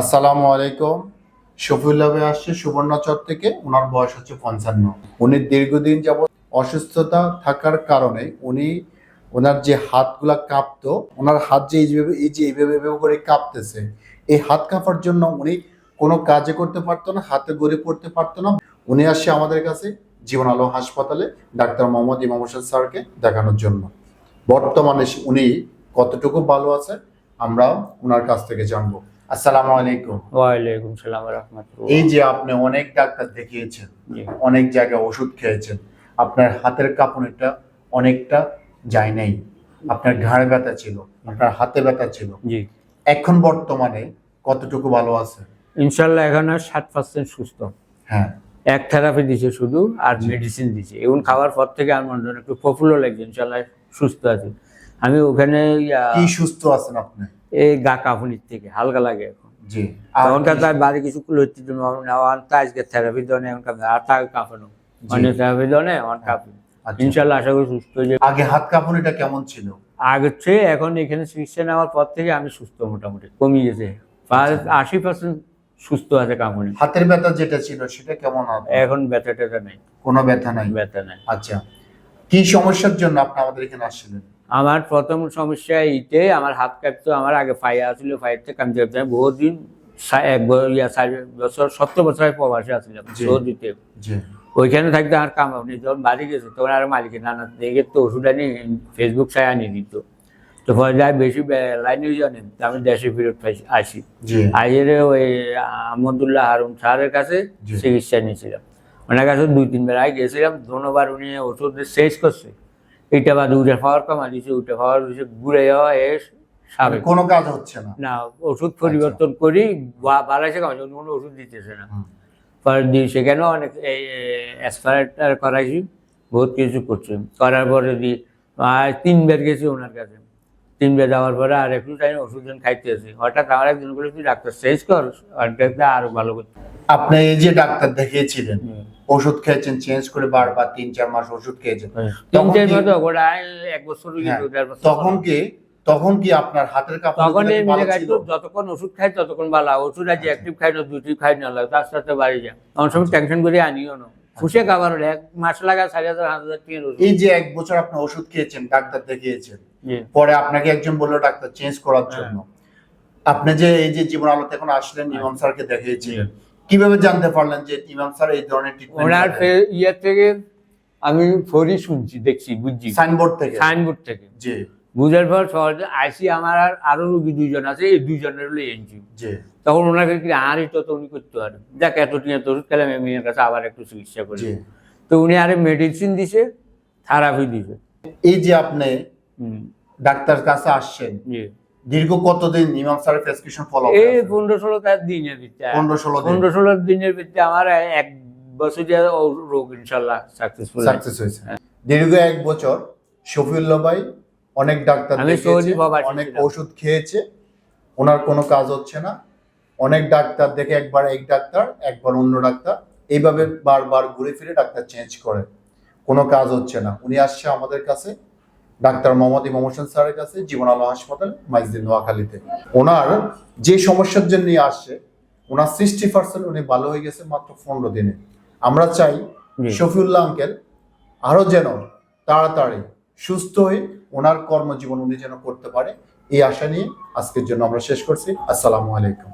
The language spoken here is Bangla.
আসসালামু আলাইকুম। শফিউল্লাহ ভাই আসছে সুবর্ণচর থেকে। ওনার বয়স হচ্ছে পঞ্চান্ন। উনি দীর্ঘদিন যাবত অসুস্থতা থাকার কারণে উনি ওনার যে হাতগুলা কাঁপতো, ওনার হাত যে এইভাবে এই যে এইভাবে এইভাবে করে কাঁপতেছে, এই হাত কাঁপার জন্য উনি কোনো কাজে করতে পারতো না, হাতে গড়ে পড়তে পারতো না। উনি আসছে আমাদের কাছে জীবন আলো হাসপাতালে, ডাক্তার মোহাম্মদ ইমাম হোসেন স্যারকে দেখানোর জন্য। বর্তমানে উনি কতটুকু ভালো আছে আমরা ওনার কাছ থেকে জানব। আসসালামু আলাইকুম। ওয়ালাইকুম সালাম রহমতুল্লাহ। এই যে আপনি অনেক ডাক্তার দেখিয়েছেন অনেক জায়গায় ওষুধ খেয়েছেন আপনার হাতের কাঁপুনিটা অনেকটা যায় নাই। আপনার ঘাড় ব্যথা ছিল আপনার হাতে ব্যথা ছিল। জি। এখন বর্তমানে কতটুকু ভালো আছে? ইনশাল্লাহ এখন আর ষাট পার্সেন্ট সুস্থ। হ্যাঁ। এক থেরাপি দিছে শুধু আর মেডিসিন দিছে। এখন খাওয়ার পর থেকে আমার মনে হয় একটু পপুলার লাগছে ইনশাল্লাহ সুস্থ আছি। আমি ওখানে কি সুস্থ আছেন আপনি? এই গা কাঁপুনির থেকে হালকা লাগে এখন। জি। তখনকার তার বাড়ি কিছু লইতে নেওয়া তা আজকে থেরাপি দনে এখন কাঁপে আর তাকে কাঁপানো। অনেক থেরাপি দনে আমার কাঁপি আচ্ছা। ইনশাল্লাহ আশা করি সুস্থ হয়ে যাবে। আগে হাত কাঁপুনিটা কেমন ছিল? আগের চেয়ে এখন এখানে চিকিৎসা নেওয়ার পর থেকে আমি সুস্থ মোটামুটি কমে গেছে আশি পার্সেন্ট সুস্থ আছে কামড়ে হাতের ব্যথা যেটা ছিল সেটা কেমন হবে এখন ব্যথা ট্যাথা নেই। কোনো ব্যথা নাই? ব্যথা নেই। আচ্ছা। কি সমস্যার জন্য আপনি আমাদের এখানে আসছিলেন? আমার প্রথম সমস্যা এইতে আমার হাত কাঁপতো আমার আগে ফাইয়া ছিল ফাইতে কামতে আমি বহুদিন এক বছর সত্তর বছর প্রবাসে আসছিলাম। সৌদিতে ওইখানে থাকতে আমার কাম আপনি যখন বাড়ি গেছে তখন আর মালিকের নানা দেখে তো ওষুধ আনি ফেসবুক সাই আনিয়ে দিত। তো যাই বেশি লাইনে জানেন আমি দেশে ফেরত আসি। জি। ওই আহমদুল্লাহ হারুন স্যারের কাছে চিকিৎসা নিয়েছিলাম। ওনার কাছে দুই তিন আগে গেছিলাম ধন্যবার উনি ওষুধ শেষ করছে। এইটা বাদ উঠে খাওয়ার কমা দিছে উঠে খাওয়ার দিছে ঘুরে যাওয়া এ সাবেক। কোনো কাজ হচ্ছে না। না ওষুধ পরিবর্তন করি বাড়াইছে কোনো ওষুধ দিতেছে না। পরে দিয়ে সেখানেও অনেক এই এক্সপায়ার করাইছি বহুত কিছু করছি। করার পরে দি তিনবার গেছি ওনার কাছে। তিনবার যাওয়ার পরে আর একটু টাইম ওষুধ খাইতে আসি হঠাৎ আমার একদিন বলে তুই ডাক্তার শেষ কর আরও ভালো করতে আপনি এই যে ডাক্তার দেখিয়েছিলেন ওষুধ খেয়েছেন চেঞ্জ করে বারবার তিন চার মাস ওষুধ খেয়েছেন। তখন কি- এক বছর হ্যাঁ, তখন কি আপনার হাতের কাপড় তখন যতক্ষণ ওষুধ খাই ততক্ষণ ভালো। ওষুধ আজ একটিভ খাই না দুটি খাই না লাগে তার সাথে বাড়ি যায়। অনেক সময় টেনশন করে আনিও না। খুশি খাবার হলে। এক মাস লাগা চারি হাজার হাজার টাকার এই যে এক বছর আপনি ওষুধ খেয়েছেন ডাক্তার দেখিয়েছেন। পরে আপনাকে একজন বলল ডাক্তার চেঞ্জ করার হ্যাঁ। জন্য। আপনি যে এই যে জীবন আলোতে এখন আসলেন ইমাম স্যারকে দেখিয়েছিলেন কীভাবে জানতে পারলেন যে ইমাম স্যার এই ধরনের ওনার ট্রিটমেন্ট ফে- ইয়ে থেকে আমি ফরি শুনছি দেখছি বুঝছি। সাইনবোর্ড থেকে? সাইনবোর্ড থেকে। জি। বুঝার পর সহজে আইসি আমার আর আরও রুগী দুইজন আছে এই দুইজনের হলো এনজি। জি। তখন ওনাকে কি আর তো তো উনি করতে পারে যাক এত টিয়া তো ওষুধ খেলাম আমি এর কাছে আবার একটু চিকিৎসা করি। তো উনি আরে মেডিসিন দিছে থেরাপি দিছে। এই যে আপনি ডাক্তার কাছে আসছেন দীর্ঘ কতদিন ইমাম স্যারের প্রেসক্রিপশন ফলো এই পনেরো ষোলো তার দিনের ভিত্তি পনেরো ষোলো পনেরো ষোলো দিনের আমার এক বছর যে রোগ ইনশাল্লাহ সাকসেসফুল সাকসেস হয়েছে। দীর্ঘ এক বছর শফিউল্লাহ ভাই অনেক ডাক্তার অনেক ওষুধ খেয়েছে ওনার কোনো কাজ হচ্ছে না। অনেক ডাক্তার দেখে একবার এক ডাক্তার একবার অন্য ডাক্তার। এইভাবে বারবার ঘুরে ফিরে ডাক্তার চেঞ্জ করে। কোনো কাজ হচ্ছে না। উনি আসছে আমাদের কাছে ডাক্তার মোহাম্মদ ইমাম হোসেন স্যারের কাছে জীবন আলো হাসপাতাল মাইজদিন নোয়াখালীতে। ওনার যে সমস্যার জন্য আসছে ওনার সিক্সটি পার্সেন্ট উনি ভালো হয়ে গেছে মাত্র পনেরো দিনে। আমরা চাই। শফিউল্লাহ আঙ্কেল আরও যেন তাড়াতাড়ি সুস্থ হয়ে ওনার কর্মজীবন উনি যেন করতে পারে এই আশা নিয়ে আজকের জন্য আমরা শেষ করছি। আসসালামু আলাইকুম।